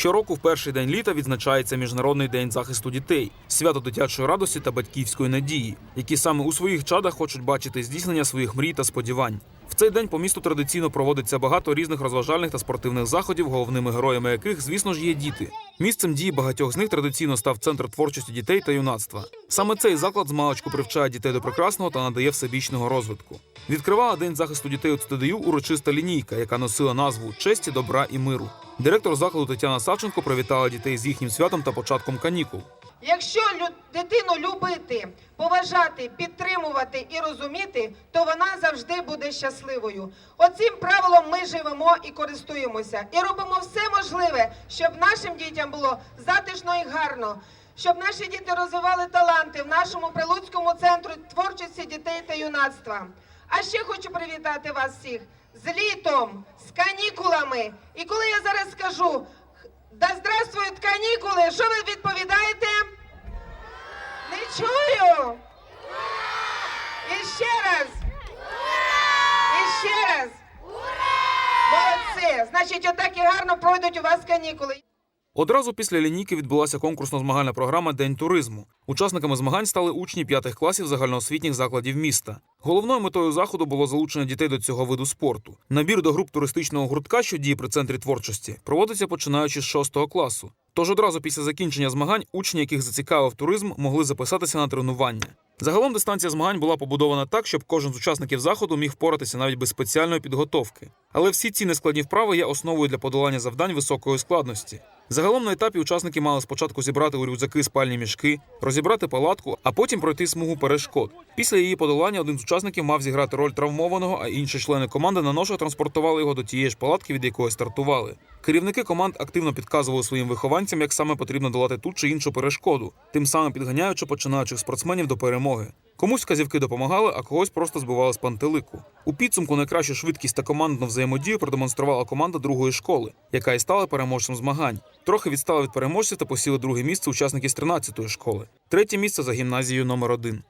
Щороку в перший день літа відзначається Міжнародний день захисту дітей, свято дитячої радості та батьківської надії, які саме у своїх чадах хочуть бачити здійснення своїх мрій та сподівань. В цей день по місту традиційно проводиться багато різних розважальних та спортивних заходів, головними героями яких, звісно ж, є діти. Місцем дії багатьох з них традиційно став центр творчості дітей та юнацтва. Саме цей заклад з маличку привчає дітей до прекрасного та надає всебічного розвитку. Відкривала день захисту дітей у ЦТДЮ урочиста лінійка, яка носила назву честі, добра і миру. Директор закладу Тетяна Савченко привітала дітей з їхнім святом та початком канікул. Якщо дитину любити, поважати, підтримувати і розуміти, то вона завжди буде щасливою. Оцим правилом ми живемо і користуємося, і робимо все можливе, щоб нашим дітям було затишно і гарно, щоб наші діти розвивали таланти в нашому прилуцькому центру творчості дітей та юнацтва. А ще хочу привітати вас всіх з літом, з канікулами. І коли я зараз скажу да здравствують канікули, що ви відповідаєте? Не чую. І ще раз. І ще раз. Молодці. Значить, отак і гарно пройдуть у вас канікули. Одразу після лінійки відбулася конкурсно-змагальна програма День туризму. Учасниками змагань стали учні п'ятих класів загальноосвітніх закладів міста. Головною метою заходу було залучення дітей до цього виду спорту. Набір до груп туристичного гуртка, що діє при центрі творчості, проводиться починаючи з 6 класу. Тож одразу після закінчення змагань учні, яких зацікавив туризм, могли записатися на тренування. Загалом дистанція змагань була побудована так, щоб кожен з учасників заходу міг впоратися навіть без спеціальної підготовки. Але всі ці нескладні вправи є основою для подолання завдань високої складності. Загалом на етапі учасники мали спочатку зібрати у рюкзаки спальні мішки, розібрати палатку, а потім пройти смугу перешкод. Після її подолання один з учасників мав зіграти роль травмованого, а інші члени команди на ношах транспортували його до тієї ж палатки, від якої стартували. Керівники команд активно підказували своїм вихованцям, як саме потрібно долати ту чи іншу перешкоду, тим самим підганяючи починаючих спортсменів до перемоги. Комусь вказівки допомагали, а когось просто збивали з пантелику. У підсумку найкращу швидкість та командну взаємодію продемонструвала команда другої школи, яка і стала переможцем змагань. Трохи відстала від переможців та посіли друге місце учасники з 13-ї школи, третє місце за гімназією номер 1